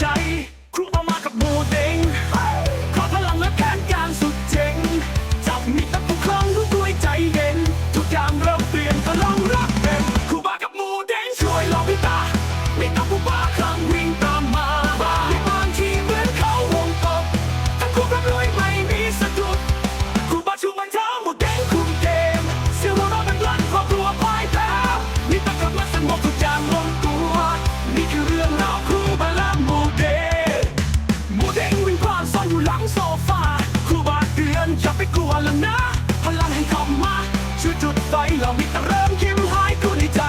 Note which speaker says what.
Speaker 1: ใจ หลังโซฟาครูบาเดือนอย่าไปกลัวแล้วนะ พลังให้เข้ามาช่วยจุดไฟเรามีแต่เริ่มคิมหายกูในใจ